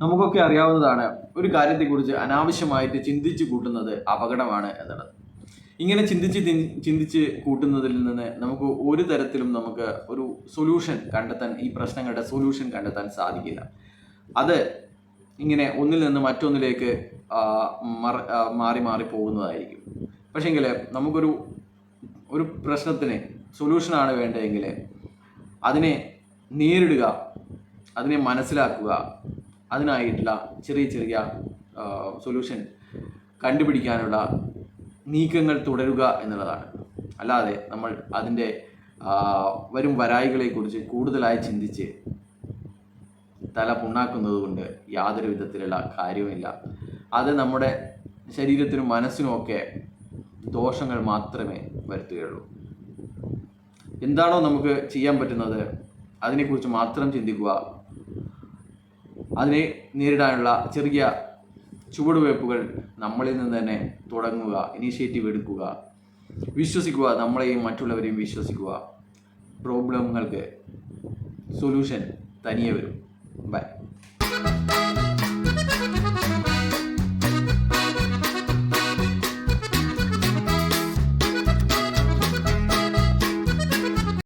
നമുക്കൊക്കെ അറിയാവുന്നതാണ് ഒരു കാര്യത്തെക്കുറിച്ച് അനാവശ്യമായിട്ട് ചിന്തിച്ച് കൂട്ടുന്നത് അപകടമാണ് എന്നുള്ളത്. ഇങ്ങനെ ചിന്തിച്ച് ചിന്തിച്ച് കൂട്ടുന്നതിൽ നിന്ന് നമുക്ക് ഒരു തരത്തിലും നമുക്ക് ഒരു സൊല്യൂഷൻ കണ്ടെത്താൻ ഈ പ്രശ്നങ്ങളുടെ സൊല്യൂഷൻ കണ്ടെത്താൻ സാധിക്കില്ല. അത് ഇങ്ങനെ ഒന്നിൽ നിന്ന് മറ്റൊന്നിലേക്ക് മാറി മാറി പോകുന്നതായിരിക്കും. പക്ഷേങ്കിൽ നമുക്കൊരു ഒരു പ്രശ്നത്തിന് സൊല്യൂഷനാണ് വേണ്ടതെങ്കിൽ അതിനെ നേരിടുക അതിനെ മനസ്സിലാക്കുക അതിനായിട്ടുള്ള ചെറിയ ചെറിയ സൊല്യൂഷൻ കണ്ടുപിടിക്കാനുള്ള നീക്കങ്ങൾ തുടരുക എന്നുള്ളതാണ്. അല്ലാതെ നമ്മൾ അതിന്റെ വരും വരും വരായികളെക്കുറിച്ച് കൂടുതലായി ചിന്തിച്ച് തല പുണ്ണാക്കുന്നത് കൊണ്ട് യാതൊരു വിധത്തിലുള്ള കാര്യവുമില്ല. അത് നമ്മുടെ ശരീരത്തിനും മനസ്സിനും ഒക്കെ ദോഷങ്ങൾ മാത്രമേ വരുത്തുകയുള്ളൂ. എന്താണോ നമുക്ക് ചെയ്യാൻ പറ്റുന്നത് അതിനെക്കുറിച്ച് മാത്രം ചിന്തിക്കുക അതിനെ നേരിടാനുള്ള ചെറിയ ചുവടുവയ്പ്പുകൾ നമ്മളിൽ നിന്ന് തന്നെ തുടങ്ങുക ഇനീഷ്യേറ്റീവ് എടുക്കുക. വിശ്വസിക്കുക നമ്മളെയും മറ്റുള്ളവരെയും വിശ്വസിക്കുക. പ്രോബ്ലങ്ങൾക്ക് സൊല്യൂഷൻ തനിയെ വരും. ബൈ